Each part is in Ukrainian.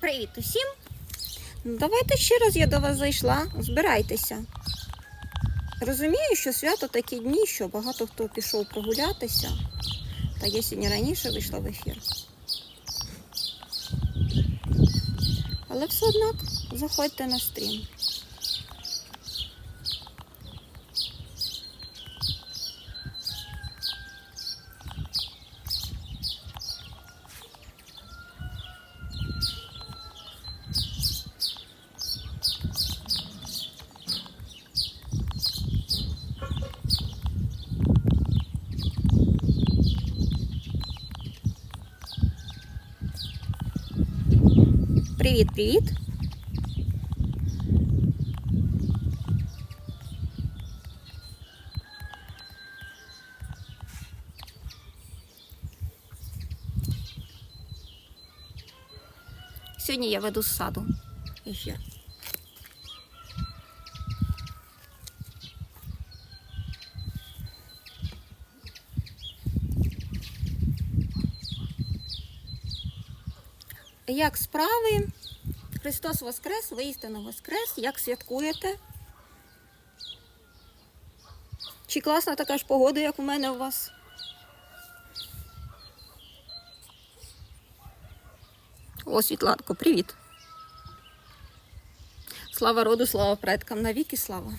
Привіт усім! Ну, давайте ще раз я до вас зайшла. Збирайтеся. Розумію, що свято такі дні, що багато хто пішов прогулятися. Та я сьогодні раніше вийшла в ефір. Але все однак заходьте на стрім. Привіт, привіт! Сьогодні я веду з саду ефір. Як справи? Христос Воскрес, воістину Воскрес. Як святкуєте? Чи класна така ж погода, як у мене у вас? О, Світланко, привіт. Слава роду, слава предкам, навіки слава.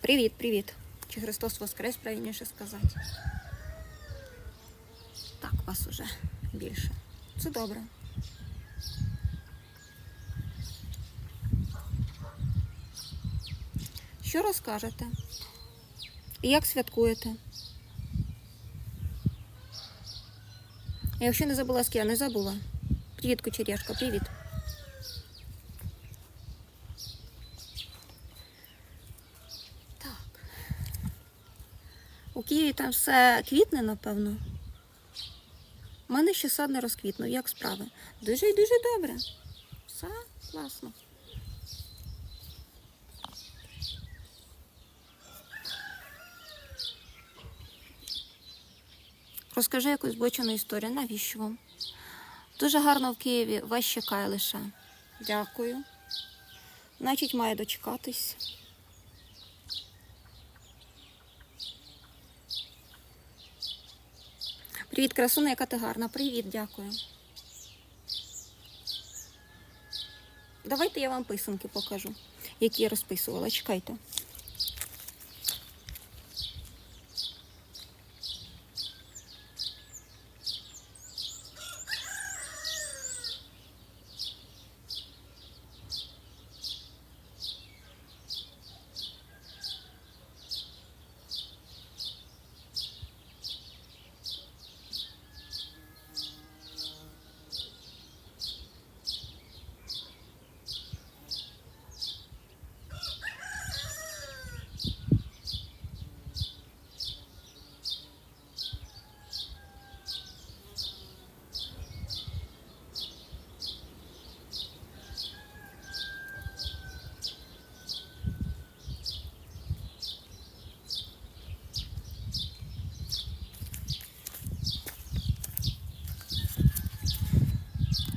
Привіт, привіт. Чи Христос Воскрес, правильніше сказати. Вас уже більше. Це добре. Що розкажете? І як святкуєте? Я взагалі не забула, з ким я не забула. Привіт, кучеряшка, привіт. Так. У Києві там все квітне, напевно. У мене ще сад не розквітнув. Як справи? Дуже і дуже добре. Все класно. Розкажи якусь збочену історію. Навіщо вам? Дуже гарно в Києві. Вас чекає лише. Дякую. Значить, має дочекатись. Привіт, красуна, яка ти гарна. Привіт, дякую. Давайте я вам писанки покажу, які я розписувала. Чекайте.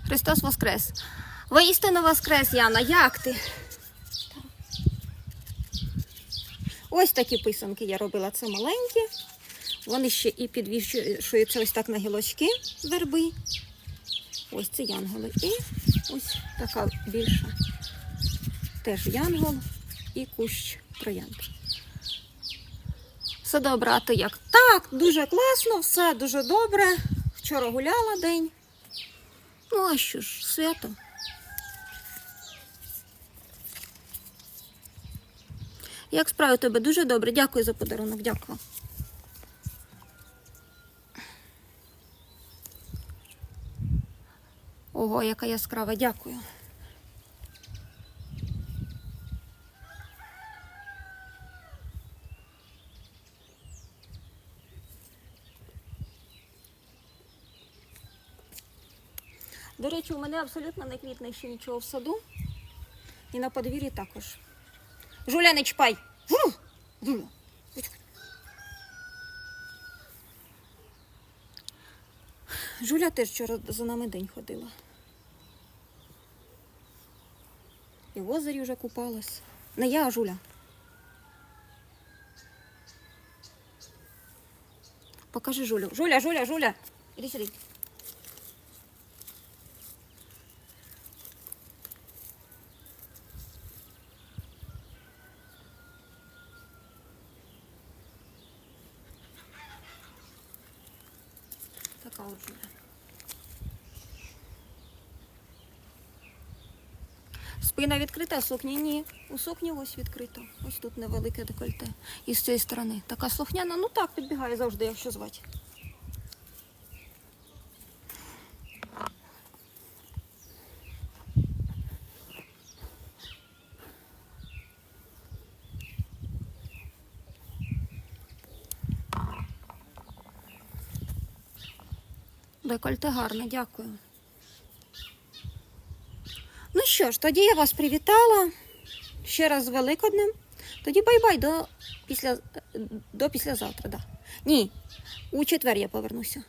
Христос Воскрес. Воістину Воскрес, Яна, як ти? Ось такі писанки я робила. Це маленькі. Вони ще і підвішуються ось так на гілочки верби. Ось це янголи. І ось така більша. Теж янгол і кущ троянд. Все добре, а ти як? Так, дуже класно, все дуже добре. Вчора гуляла день. А що ж, свято. Як справи тебе? Дуже добре. Дякую за подарунок, дякую. Ого, яка яскрава, дякую. До речі, у мене абсолютно не квітне ще нічого в саду. І на подвір'ї також. Жуля, не! Жуля. Жуля теж вчора за нами день ходила. І в озері вже купалась. Не я, а Жуля. Покажи Жулю. Жуля, Жуля, Жуля. Іди сюди. Така от Жуля. Спина відкрита, сукні ні. У сукні ось відкрито. Ось тут невелике декольте. І з цієї сторони. Така слухняна, ну так, підбігає завжди, якщо звати. Декольте гарне, дякую. Ну що ж, тоді я вас привітала. Ще раз з Великоднем. Тоді бай-бай до, після, до післязавтра. Да. Ні, у четвер я повернуся.